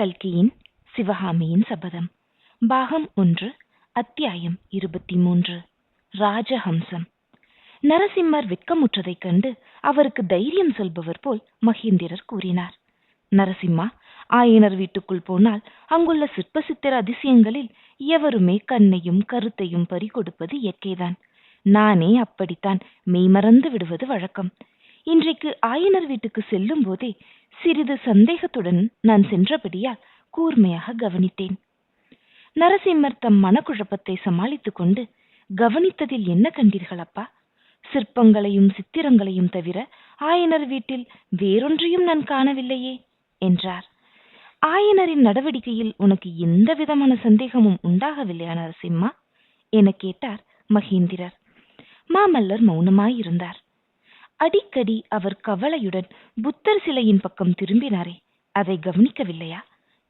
கல்கியின் சிவகாமியின் சபதம். பாகம் ஒன்று அத்தியாயம் இருபத்தி மூன்று ராஜஹம்சம். நரசிம்மர் வெக்கமுற்றதைக் கண்டு அவருக்கு தைரியம் சொல்பவர் போல் மகேந்திரர் கூறினார். நரசிம்மா ஆயனர் வீட்டுக்குள் போனால் அங்குள்ள சிற்ப சித்திர அதிசயங்களில் எவருமே கண்ணையும் கருத்தையும் பறிகொடுப்பது இயற்கைதான். நானே அப்படித்தான் மெய்மறந்து விடுவது வழக்கம். இன்றைக்கு ஆயனர் வீட்டுக்கு செல்லும் போதே சிறிது சந்தேகத்துடன் நான் சென்றபடியால் கூர்மையாக கவனித்தேன். நரசிம்மர் தம் மனக்குழப்பத்தை சமாளித்துக் கொண்டு கவனித்ததில் என்ன கண்டீர்கள் அப்பா? சிற்பங்களையும் சித்திரங்களையும் தவிர ஆயனர் வீட்டில் வேறொன்றையும் நான் காணவில்லையே? என்றார். ஆயனரின் நடவடிக்கையில் உனக்கு எந்த விதமான சந்தேகமும் உண்டாகவில்லையா நரசிம்மா? என கேட்டார் மகேந்திரர். மாமல்லர் மௌனமாயிருந்தார். அடிக்கடி அவர் கவலையுடன் புத்தர் சிலையின் பக்கம் திரும்பினாரே. அதை கவனிக்கவில்லையா?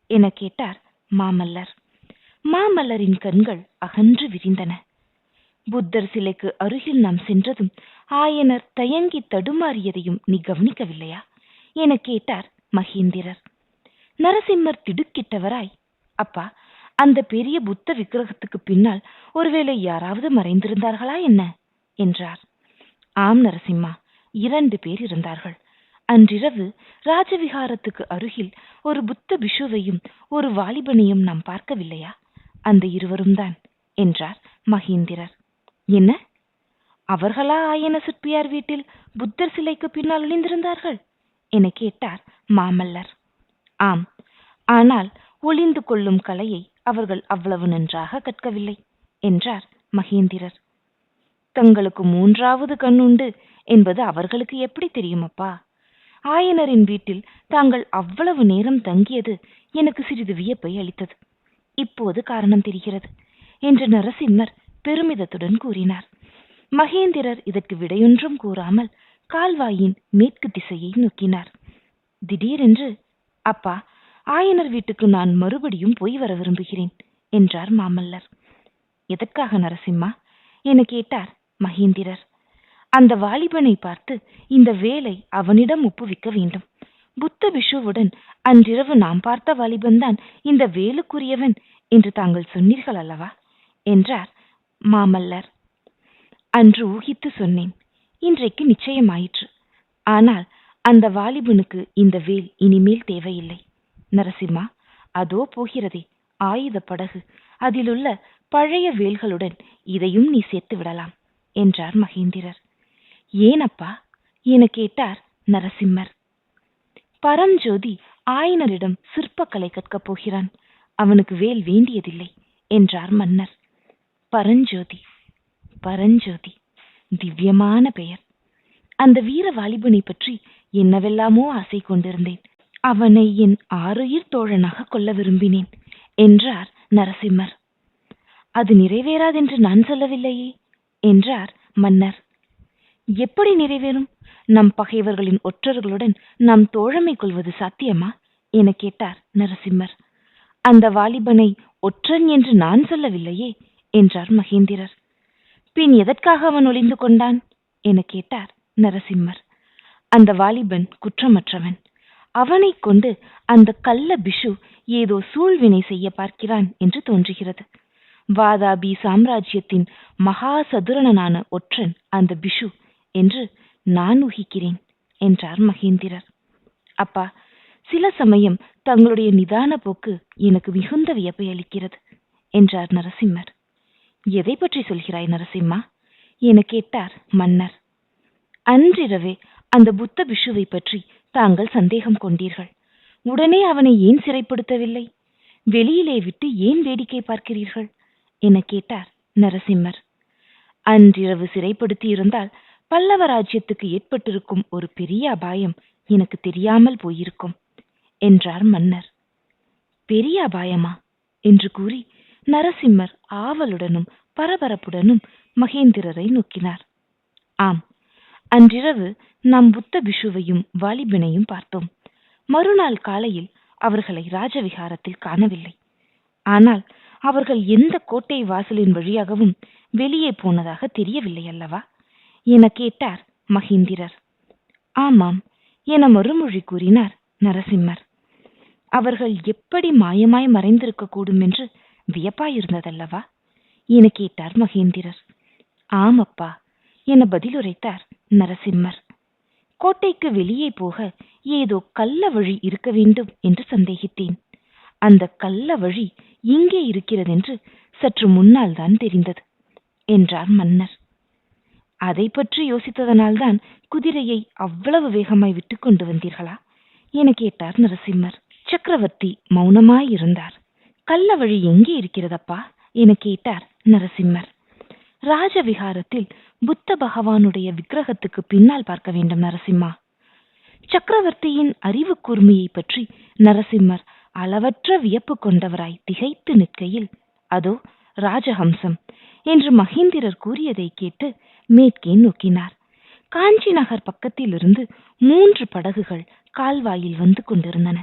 என கேட்டார் மாமல்லர். மாமல்லரின் கண்கள் அகன்று விரிந்தன. புத்தர் சிலைக்கு அருகில் நாம் சென்றதும் ஆயனர் தயங்கி தடுமாறியதையும் நீ கவனிக்கவில்லையா? என கேட்டார் மகேந்திரர். நரசிம்மர் திடுக்கிட்டவராய் அப்பா அந்த பெரிய புத்த விக்கிரகத்துக்கு பின்னால் ஒருவேளை யாராவது மறைந்திருந்தார்களா என்ன? என்றார். ஆம் நரசிம்மா. இரண்டு பேர் இருந்தார்கள். அன்றிரவு ராஜவிகாரத்துக்கு அருகில் ஒரு புத்த பிஷுவையும் ஒரு வாலிபனையும் நாம் பார்க்கவில்லையா? அந்த இருவரும் தான் என்றார் மகேந்திரர். என்ன? அவர்களா ஆயன சிற்பியார் வீட்டில் புத்தர் சிலைக்கு பின்னால் ஒளிந்திருந்தார்கள்? என கேட்டார் மாமல்லர். ஆம் ஆனால் ஒளிந்து கொள்ளும் கலையை அவர்கள் அவ்வளவு நன்றாக கற்கவில்லை என்றார் மகேந்திரர். தங்களுக்கு மூன்றாவது கண்ணுண்டு என்பது அவர்களுக்கு எப்படி தெரியுமப்பா? ஆயனரின் வீட்டில் தாங்கள் அவ்வளவு நேரம் தங்கியது எனக்கு சிறிது வியப்பை அளித்தது. இப்போது காரணம் தெரிகிறது என்று நரசிம்மர் பெருமிதத்துடன் கூறினார். மகேந்திரர் இதற்கு விடையொன்றும் கூறாமல் கால்வாயின் மேற்கு திசையை நோக்கினார். திடீரென்று அப்பா ஆயனர் வீட்டுக்கு நான் மறுபடியும் போய் வர விரும்புகிறேன் என்றார் மாமல்லர். எதற்காக நரசிம்மா? என கேட்டார் மகேந்திரர். அந்த வாலிபனை பார்த்து இந்த வேலை அவனிடம் ஒப்புவிக்க வேண்டும். புத்த விஷுவுடன் அன்றிரவு நாம் பார்த்த வாலிபன்தான் இந்த வேலுக்குரியவன் என்று தாங்கள் சொன்னீர்கள் அல்லவா? என்றார் மாமல்லர். அன்று ஊகித்து சொன்னேன். இன்றைக்கு நிச்சயமாயிற்று. ஆனால் அந்த வாலிபனுக்கு இந்த வேல் இனிமேல் தேவையில்லை. நரசிம்மா அதோ போகிறதே ஆயுத படகு. அதிலுள்ள பழைய வேல்களுடன் இதையும் நீ சேர்த்து விடலாம் என்றார் மகேந்திரர். ஏனப்பா? என கேட்டார் நரசிம்மர். பரஞ்சோதி ஆயனரிடம் சிற்பக்கலை கற்கப் போகிறான். அவனுக்கு வேல் வேண்டியதில்லை என்றார் மன்னர். பரஞ்சோதி பரஞ்சோதி திவ்யமான பெயர். அந்த வீர வாலிபனை பற்றி என்னவெல்லாமோ ஆசை கொண்டிருந்தேன். அவனை என் ஆறுயிர் தோழனாக கொள்ள விரும்பினேன் என்றார் நரசிம்மர். அது நிறைவேறாதென்று நான் சொல்லவில்லையே என்றார் மன்னர். எப்படி நிறைவேறும்? நம் பகைவர்களின் ஒற்றர்களுடன் நாம் தோழமை கொள்வது சாத்தியமா? என கேட்டார் நரசிம்மர். அந்த வாலிபனை ஒற்றன் என்று நான் சொல்லவில்லையே என்றார் மகேந்திரர். பின் எதற்காக அவன் ஒளிந்து கொண்டான்? என கேட்டார் நரசிம்மர். அந்த வாலிபன் குற்றமற்றவன். அவனைக் கொண்டு அந்த கள்ள பிஷு ஏதோ சூழ்வினை செய்ய பார்க்கிறான் என்று தோன்றுகிறது. வாதாபி சாம்ராஜ்யத்தின் மகா சதுரனான ஒற்றன் அந்த பிஷு என்று நான் ஊகிக்கிறேன் என்றார் மகேந்திரர். அப்பா சில சமயம் தங்களுடைய நிதான போக்கு எனக்கு மிகுந்த வியப்பை அளிக்கிறது என்றார் நரசிம்மர். எதை பற்றி சொல்கிறாய் நரசிம்மா? என கேட்டார் மன்னர். அன்றிரவே அந்த புத்த பிஷுவை பற்றி தாங்கள் சந்தேகம் கொண்டீர்கள். உடனே அவனை ஏன் சிறைப்படுத்தவில்லை? வெளியிலே விட்டு ஏன் வேடிக்கை பார்க்கிறீர்கள்? என கேட்டார் நரசிம்மர். அன்றிரவு சிறைப்படுத்தி இருந்தால் பல்லவ ராஜ்யத்துக்கு ஏற்பட்டிருக்கும் ஒரு பெரிய அபாயம் எனக்கு தெரியாமல் போயிருக்கும் என்றார் மன்னர். பெரிய அபாயமா? என்று கூறி நரசிம்மர் ஆவலுடனும் பரபரப்புடனும் மகேந்திரரை நோக்கினார். ஆம் அன்றிரவு நாம் புத்த பிஷுவையும் வாலிபனையும் பார்த்தோம். மறுநாள் காலையில் அவர்களை ராஜவிகாரத்தில் காணவில்லை. ஆனால் அவர்கள் எந்த கோட்டை வாசலின் வழியாகவும் வெளியே போனதாக தெரியவில்லை அல்லவா என கேட்டார் மகேந்திரர். ஆமாம் என மறுமொழி கூறினார் நரசிம்மர். அவர்கள் எப்படி மாயமாய் மறைந்திருக்க கூடும் என்று வியப்பாயிருந்ததல்லவா? என கேட்டார் மகேந்திரர். ஆமப்பா என பதிலுரைத்தார் நரசிம்மர். கோட்டைக்கு வெளியே போக ஏதோ கள்ள வழி இருக்க வேண்டும் என்று சந்தேகித்தேன். அந்த கள்ள வழி இங்கே இருக்கிறதென்று சற்று முன்னால் தான் தெரிந்தது என்றார் மன்னர். அதை பற்றி யோசித்ததனால்தான் குதிரையை அவ்வளவு வேகமாய் விட்டு கொண்டு வந்தீர்களா? என கேட்டார் நரசிம்மர். சக்கரவர்த்தி மௌனமாய் இருந்தார். கள்ள வழி எங்கே இருக்கிறதப்பா? என கேட்டார் நரசிம்மர். ராஜவிகாரத்தில் புத்த பகவானுடைய விக்கிரகத்துக்கு பின்னால் பார்க்க வேண்டும் நரசிம்மா. சக்கரவர்த்தியின் அறிவு கூர்மையை பற்றி நரசிம்மர் அளவற்ற வியப்பு கொண்டவராய் திகைத்து நிற்கையில் அதோ ராஜஹம்சம் என்று மகேந்திரர் கூறியதை கேட்டு மேற்கே நோக்கினார். காஞ்சி நகர் பக்கத்திலிருந்து மூன்று படகுகள் கால்வாயில் வந்து கொண்டிருந்தன.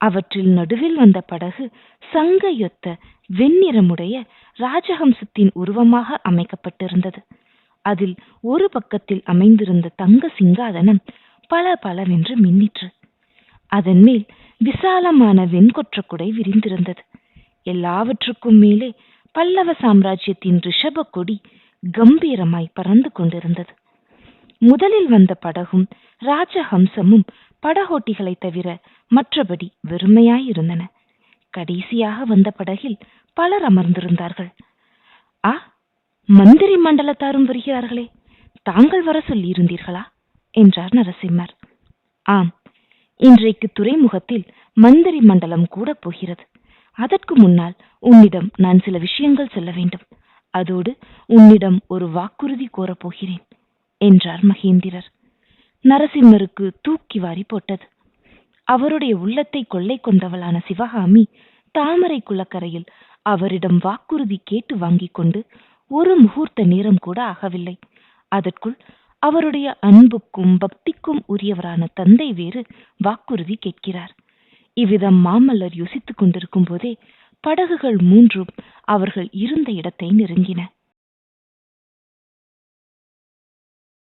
அவற்றில் நடுவில் வந்த படகு சங்கையொத்த வெண்ணிறமுடைய ராஜஹம்சத்தின் உருவமாக அமைக்கப்பட்டிருந்தது. அதில் ஒரு பக்கத்தில் அமைந்திருந்த தங்க சிங்காதனம் பல பலவென்று மின்னிற்று. அதன் மேல் விசாலமான வெண்கொற்ற குடை விரிந்திருந்தது. எல்லாவற்றுக்கும் மேலே பல்லவ சாம்ராஜ்யத்தின் ரிஷப கொடி கம்பீரமாய் பறந்து கொண்டிருந்தது. முதலில் வந்த படகும் ராஜஹம்சமும் படகோட்டிகளை தவிர மற்றபடி வெறுமையாயிருந்தன. கடைசியாக வந்த படகில் பலர் அமர்ந்திருந்தார்கள். ஆ மந்திரி மண்டலத்தாரும் வருகிறார்களே தாங்கள் வர சொல்லியிருந்தீர்களா? என்றார் நரசிம்மர். ஆம் இன்றைக்கு துறைமுகத்தில் மந்திரி மண்டலம் கூட போகிறது. அதற்கு முன்னால் உன்னிடம் நான் சில விஷயங்கள் சொல்ல வேண்டும். அதோடு உன்னிடம் ஒரு வாக்குறுதி கோரப்போகிறேன் என்றார் மகேந்திரர். நரசிம்மருக்கு தூக்கி வாரி போட்டது. அவருடைய உள்ளத்தை கொள்ளை கொண்டவளான சிவகாமி தாமரை குளக்கரையில் அவரிடம் வாக்குறுதி கேட்டு வாங்கிக் கொண்டு ஒரு முகூர்த்த நேரம் கூட ஆகவில்லை. அதற்குள் அவருடைய அன்புக்கும் பக்திக்கும் உரியவரான தந்தை வேறு வாக்குறுதி கேட்கிறார். இவ்விதம் மாமல்லர் யோசித்துக் கொண்டிருக்கும் போதே படகுகள் மூன்றும் அவர்கள் இருந்த இடத்தை நெருங்கின.